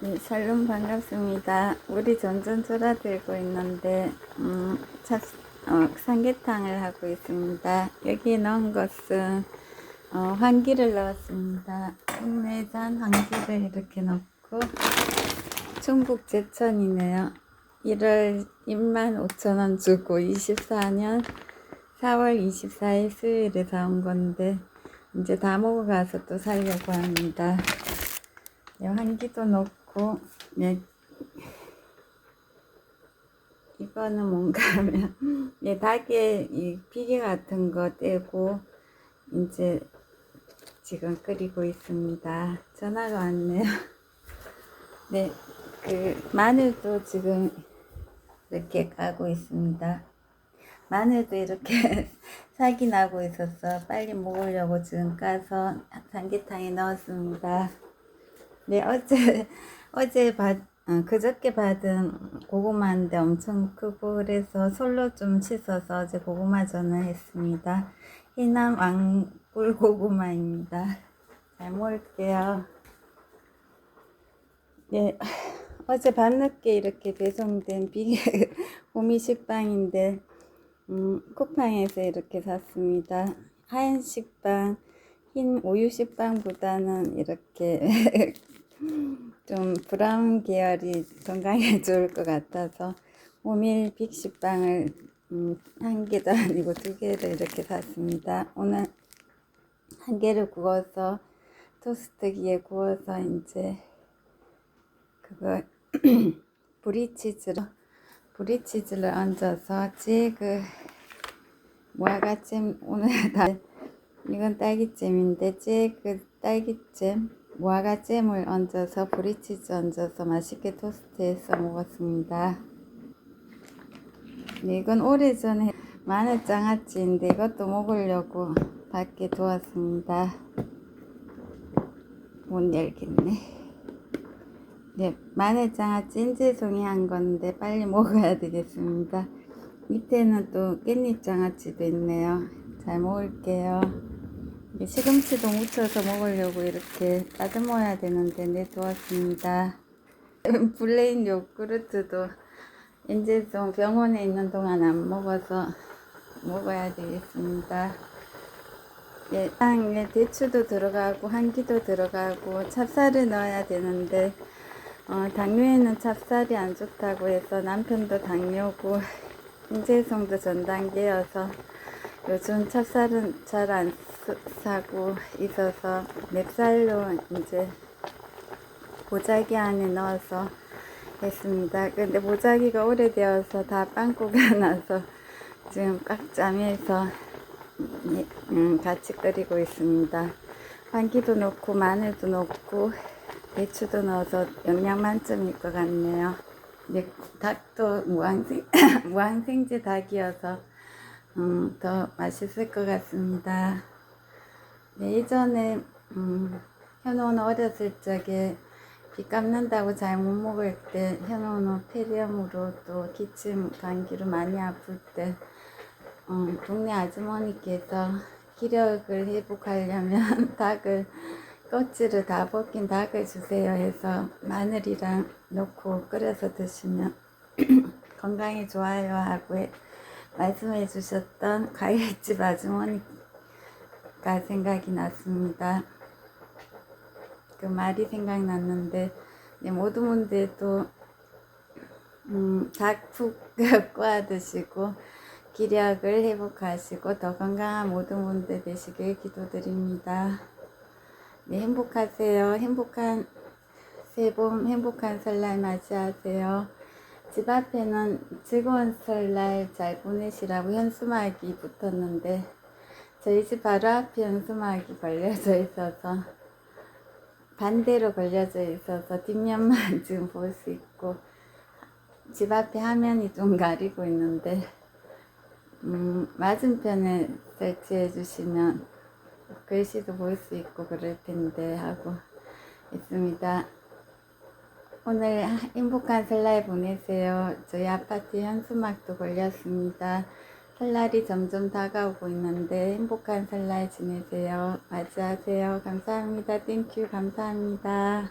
네, 샬롬 반갑습니다. 우리 점점 줄어들고 있는데, 음, 찹, 어, 삼계탕을 하고 있습니다. 여기 넣은 것은, 어, 황기를 넣었습니다. 국내산 황기를 이렇게 넣고, 충북 제천이네요. 1월 2만 5천 원 주고 24년 4월 24일 수요일에 사온 건데, 이제 다 먹어가서 또 살려고 합니다. 네, 한기도 넣고, 네. 이거는 뭔가 하면, 네, 닭에 이 비계 같은 거 떼고, 이제 지금 끓이고 있습니다. 전화가 왔네요. 네, 그, 마늘도 지금 이렇게 까고 있습니다. 마늘도 이렇게 살기 나고 있어서 빨리 먹으려고 지금 까서 삼계탕에 넣었습니다. 네, 어제, 어제 받, 어, 그저께 받은 고구마인데 엄청 크고 그래서 솔로 좀 씻어서 어제 고구마전을 했습니다. 희남 왕꿀 고구마입니다. 잘 먹을게요. 네, 어제 밤늦게 이렇게 배송된 비계 호미 식빵인데 음, 쿠팡에서 이렇게 샀습니다. 하얀 식빵, 흰 우유 식빵보다는 이렇게 좀 브라운 계열이 건강에 좋을 것 같아서 호밀 빅식빵을 음, 한 개도 아니고 두 개를 이렇게 샀습니다. 오늘 한 개를 구워서 토스트기에 구워서 이제 그거 브리치즈로 브리치즈를 얹어서 찌그 무화과잼 오늘 다 이건 딸기잼인데 찌그 딸기잼 무화과 잼을 얹어서 브리치즈 얹어서 맛있게 토스트해서 먹었습니다. 네, 이건 오래전에 마늘 장아찌인데 이것도 먹으려고 밖에 두었습니다. 못 열겠네. 네, 마늘 장아찌 인제송이 한 건데 빨리 먹어야 되겠습니다. 밑에는 또 깻잎 장아찌도 있네요. 잘 먹을게요. 네, 시금치도 묻혀서 먹으려고 이렇게 따듬어야 되는데 내두었습니다. 블레인 요구르트도 인제송 병원에 있는 동안 안 먹어서 먹어야 되겠습니다. 네, 땅에 대추도 들어가고 한기도 들어가고 찹쌀을 넣어야 되는데 어, 당뇨에는 찹쌀이 안 좋다고 해서 남편도 당뇨고 인제성도 전 단계여서 요즘 찹쌀은 잘 안 사고 있어서 맵쌀로 이제 보자기 안에 넣어서 했습니다. 근데 보자기가 오래되어서 다 빵꾸가 나서 지금 꽉 짜면서 음, 같이 끓이고 있습니다. 반기도 넣고 마늘도 넣고 배추도 넣어서 영양 만점일 것 같네요. 네, 닭도 무항생, 무항생제 닭이어서 음, 더 맛있을 것 같습니다. 네, 예전에 음, 현호는 어렸을 적에 비 감는다고 잘 못 먹을 때 현호는 폐렴으로 또 기침 감기로 많이 아플 때 음, 동네 아주머니께서 기력을 회복하려면 닭을 껍질을 다 벗긴 닭을 주세요 해서 마늘이랑 넣고 끓여서 드시면 건강에 좋아요 하고 해- 말씀해 주셨던 과일집 아주머니 가 생각이 났습니다. 그 말이 생각났는데 네, 모든 분들도 음, 꼬아 드시고 기력을 회복하시고 더 건강한 모든 분들 되시길 기도드립니다. 네, 행복하세요. 행복한 새봄, 행복한 설날 맞이하세요. 집 앞에는 즐거운 설날 잘 보내시라고 현수막이 붙었는데 저희 집 바로 앞에 현수막이 걸려져 있어서 반대로 걸려져 있어서 뒷면만 지금 볼 수 있고 집 앞에 화면이 좀 가리고 있는데 음, 맞은편에 설치해 주시면 글씨도 볼 수 있고 그럴 텐데 하고 있습니다. 오늘 행복한 설날 보내세요. 저희 아파트 현수막도 걸렸습니다. 설날이 점점 다가오고 있는데 행복한 설날 지내세요. 맞이하세요. 감사합니다. 땡큐 감사합니다.